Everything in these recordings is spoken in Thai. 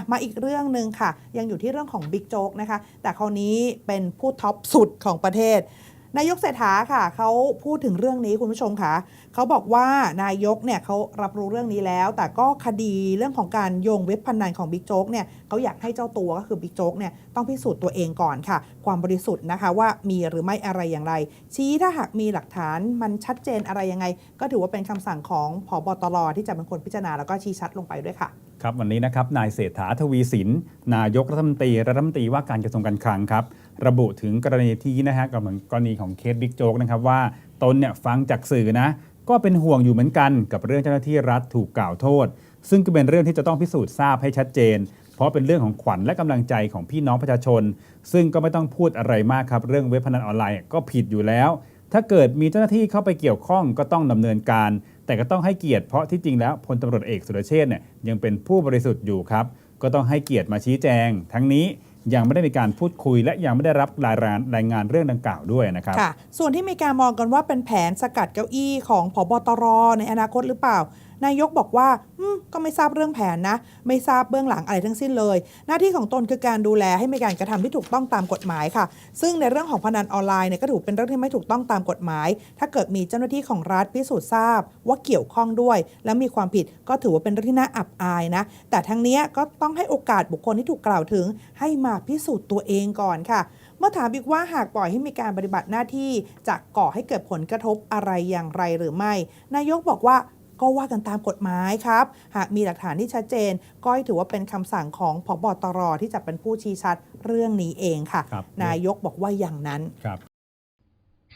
ะมาอีกเรื่องหนึ่งค่ะ ยังอยู่ที่เรื่องของบิ๊กโจ๊กนะคะ แต่คราวนี้เป็นผู้ท็อปสุดของประเทศ นายกเศรษฐาค่ะเขาพูดถึงเรื่องนี้คุณผู้ชมค่ะเขาบอกว่านายกเนี่ยเขารับรู้เรื่องนี้แล้ว แต่ก็คดีเรื่องของการโยงเว็บพนันของบิ๊กโจ๊กเนี่ยเขาอยากให้เจ้าตัวก็คือบิ๊กโจ๊กเนี่ยต้องพิสูจน์ตัวเองก่อนค่ะ ความบริสุทธิ์นะคะว่ามีหรือไม่อะไรอย่างไร ชี้ถ้าหากมีหลักฐานมันชัดเจนอะไรยังไง ก็ถือว่าเป็นคำสั่งของผบตรที่จะเป็นคนพิจารณาแล้วก็ชี้ชัดลงไปด้วยค่ะ ครับวันนี้นะครับนายเศรษฐาทวีสิน นายกรัฐมนตรีรัฐมนตรีว่าการกระทรวงการคลังครับ ระบุถึงกรณีที่นะฮะกับเหมือนกรณีของเคสบิ๊กโจ๊กนะครับว่าตนเนี่ยฟังจากสื่อนะ ก็เป็นห่วงอยู่เหมือนกันกับเรื่องเจ้าหน้าที่รัฐถูกกล่าวโทษ ซึ่งก็เป็นเรื่องที่จะต้องพิสูจน์ทราบให้ชัดเจน เพราะเป็นเรื่องของขวัญและกำลังใจของพี่น้องประชาชน ซึ่งก็ไม่ต้องพูดอะไรมากครับ เรื่องเว็บพนันออนไลน์ก็ผิดอยู่แล้ว ถ้าเกิดมีเจ้าหน้าที่เข้าไปเกี่ยวข้องก็ต้องดำเนินการ แต่ก็ต้องให้เกียรติเพราะที่จริงแล้วพลตำรวจเอกสุรเชษ์เนี่ยยังเป็นผู้บริสุทธิ์อยู่ครับ ก็ต้องให้เกียรติมาชี้แจง ทั้งนี้ยังไม่ได้มีการพูดคุย และยังไม่ได้รับรายงานรายงานเรื่องดังกล่าวด้วยนะครับค่ะส่วนที่มีการมองกันว่าเป็นแผนสกัดเก้าอี้ของผบตรในอนาคตหรือเปล่า นายกบอกว่าก็ไม่ทราบเรื่องแผนนะ ไม่ทราบเบื้องหลังอะไรทั้งสิ้นเลย หน้าที่ของตนคือการดูแลให้มีการกระทำที่ถูกต้องตามกฎหมายค่ะ ซึ่งในเรื่องของพนันออนไลน์เนี่ยก็ถือเป็นเรื่องที่ไม่ถูกต้องตามกฎหมาย ถ้าเกิดมีเจ้าหน้าที่ของรัฐพิสูจน์ทราบ ว่าเกี่ยวข้องด้วย และมีความผิดก็ถือว่าเป็นเรื่องที่น่าอับอายนะ แต่ทั้งนี้ก็ต้องให้โอกาสบุคคลที่ถูกกล่าวถึง ให้มาพิสูจน์ตัวเองก่อนค่ะเมื่อถามอีกว่าหากปล่อยให้มีการปฏิบัติหน้าที่จะก่อให้เกิดผลกระทบอะไรอย่างไรหรือไม่ นายกบอกว่า ก็ว่ากันตามกฎหมายครับ หากมีหลักฐานที่ชัดเจน ก็ให้ถือว่าเป็นคำสั่งของพบตรที่จะเป็นผู้ชี้ชัดเรื่องนี้เองค่ะครับนายกบอกว่าอย่างนั้นครับ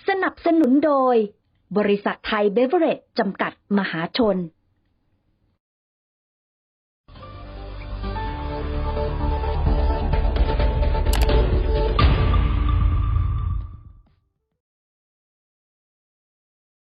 สนับสนุนโดย บริษัทไทยเบเวอเรจจำกัดมหาชน